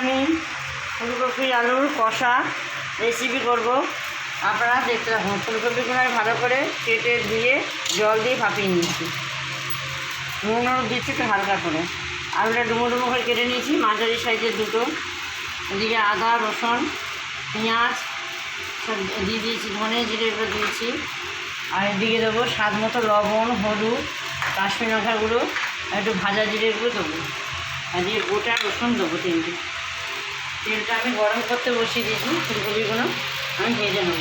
আমি ফুলকপি, আলুর কষা রেসিপি করব। আপনারা দেখতে থাকুন, ফুলকপিগুলো ভালো করে কেটে ধুয়ে জল দিয়ে ভাপিয়ে নিয়েছি। নুন দিচ্ছি একটু হালকা করে। আলুটা ডুমো ডুমো করে কেটে নিয়েছি, মাঝারি সাইজের দুটো। এদিকে আদা, রসুন, পেঁয়াজ সব দিয়ে দিয়েছি, ধনে জিরে এগুলো দিয়েছি। আর এদিকে দেবো স্বাদ মতো লবণ, হলুদ, কাশ্মীর লঙ্কা গুঁড়ো, আর একটু ভাজা জিরে দেবো। আর দিয়ে গোটা রসুন দেবো তিনটে। তেলটা আমি গরম করতে বসিয়ে দিয়েছি ফুলকপিগুলো আমি ভেজে নেব।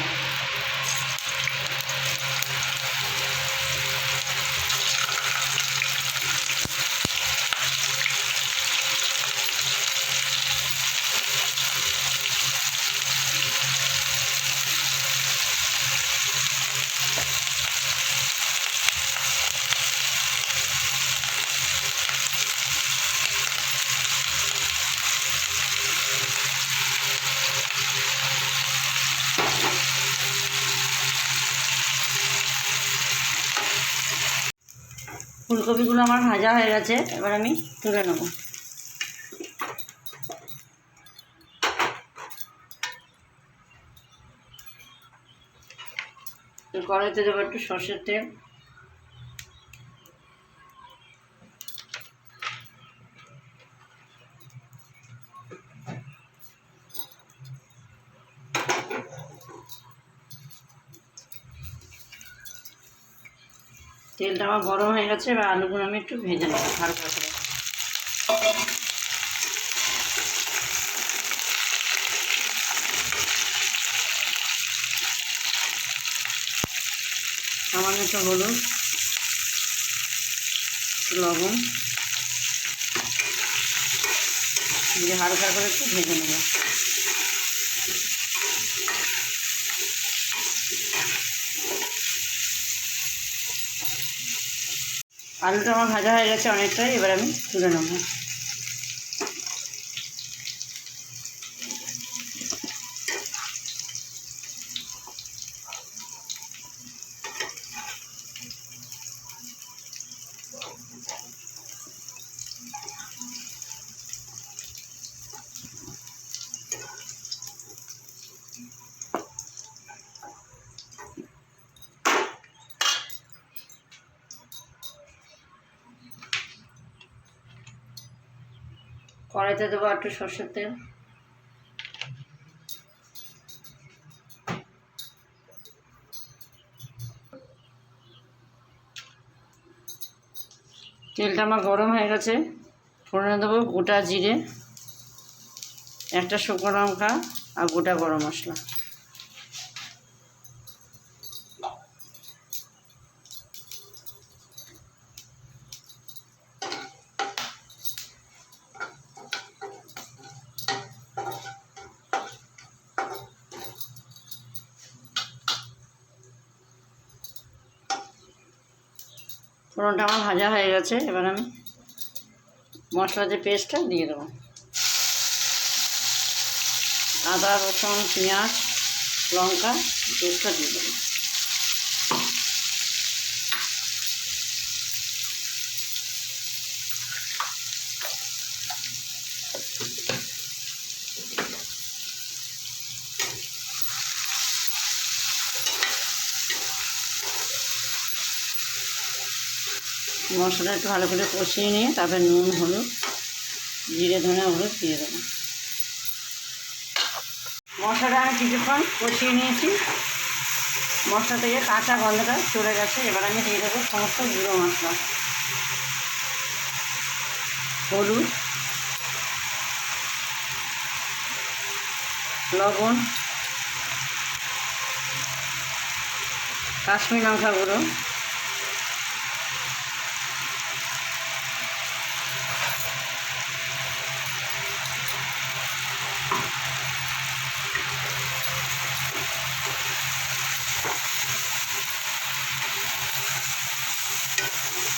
ফুলকপিগুলো আমার ভাজা হয়ে গেছে এবার আমি তুলে নেব। কড়াইতে দেবো একটু সর্ষের তেল। তেলটা আমার গরম হয়ে গেছে, এবার আলুগুলো আমি একটু ভেজে নেব হালকা করে। সামান্য একটু হলুদ লবণ হালকা করে একটু ভেজে নেব। আলুটা আমার ভাজা হয়ে গেছে অনেকটাই এবার আমি তুলে নেব। কড়াইতে দেবো একটু সর্ষের তেল। তেলটা আমার গরম হয়ে গেছে। ফোড়নে দেবো গোটা জিরে, একটা শুকনো লঙ্কা আর গোটা গরম মশলা। ফোড়নটা আমার ভাজা হয়ে গেছে, এবার আমি মশলা যে পেস্টটা দিয়ে দেবো। আদা, রসুন, পেঁয়াজ, লঙ্কা, পেস্টটা দিয়ে দেবো। মশলা একটু ভালো করে কষিয়ে নিয়ে তারপরে নুন, হলুদ, জিরে, ধনে হলুদ দিয়ে দেবো। মশলাটা আমি কিছুক্ষণ কষিয়ে নিয়েছি। মশলা থেকে কাঁচা গন্ধটা চলে গেছে। এবার আমি দিয়ে দেবো সমস্ত গুঁড়ো মশলা। হলুদ, লবণ, কাশ্মীর লঙ্কা গুঁড়ো।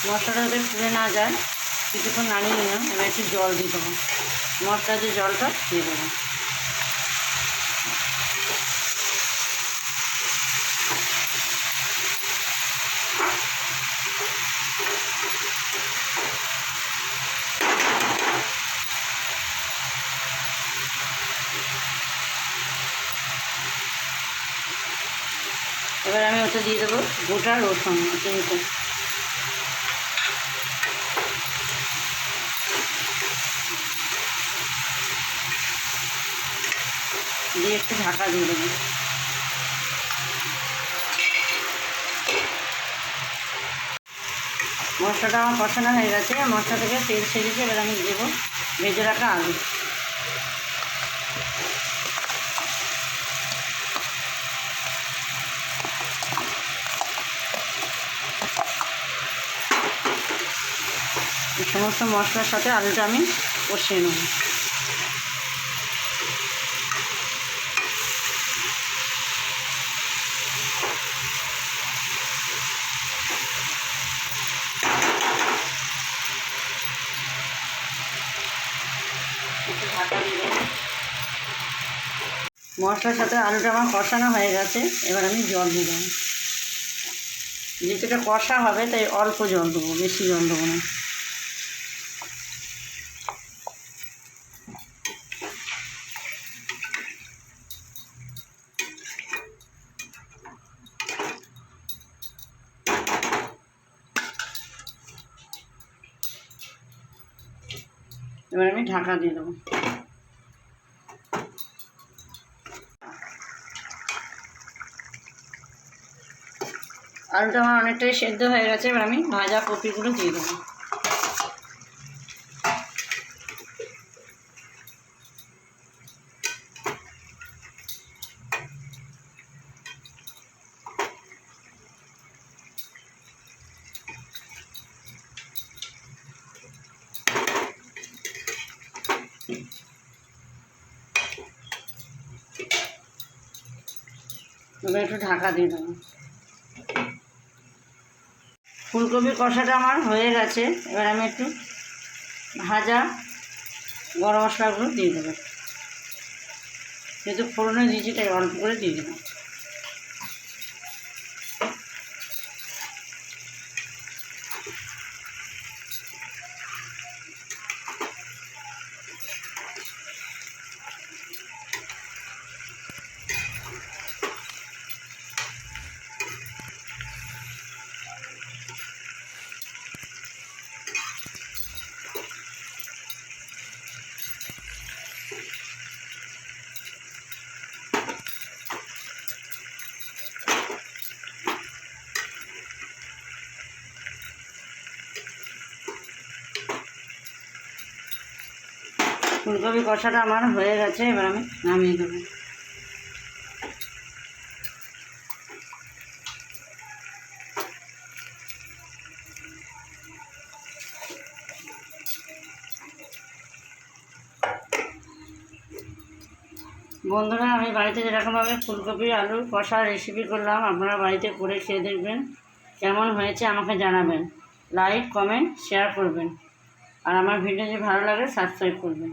মশলাটা যাতে ফুলে না যায়, কিছুক্ষণ নাড়িয়ে নিলাম, এবার একটু জল দিয়ে দেবো। মশলা যে জলটা, দিয়ে দেবো। এবার আমি ওটা দিয়ে দেবো গোটা রসুন তিনটে দিয়ে একটু ঢাকা দিয়ে দেবো। মশলাটা আমার কষানো হয়ে গেছে, মশলা থেকে তেল ছেড়েছে, এবার আমি দেবো ভেজে রাখা আলু। সমস্ত মশলার সাথে আলুটা আমি কষিয়ে নেব। মশলার সাথে আলুটা আমার কষানো হয়ে গেছে, এবার আমি জল দেবো। যেহেতু এটা কষা হবে, তাই অল্প জল দেবো, বেশি জল দেবো না। এবার আমি ঢাকা দিয়ে দেবো। আলুটা আমার অনেকটাই সেদ্ধ হয়ে গেছে, এবার আমি ভাজা কপিগুলো দিয়ে দেবো। একটু ঢাকা দিয়ে দেবো। ফুলকপির কষাটা আমার হয়ে গেছে। এবার আমি একটু ভাজা গরম মশলাগুলো দিয়ে দেবো। যেহেতু ফোড়নে দিয়েছি, তাই অল্প করে দিয়ে দেবো ফুলকপি কষাটা আমার হয়ে গেছে, এবার আমি নামিয়ে দেবো। বন্ধুরা, আমি বাড়িতে যেরকমভাবে ফুলকপি, আলু কষা রেসিপি করলাম, আপনারা বাড়িতে করে খেয়ে দেখবেন, কেমন হয়েছে আমাকে জানাবেন। লাইক কমেন্ট শেয়ার করবেন। আর আমার ভিডিও যদি ভালো লাগে সাবস্ক্রাইব করবেন।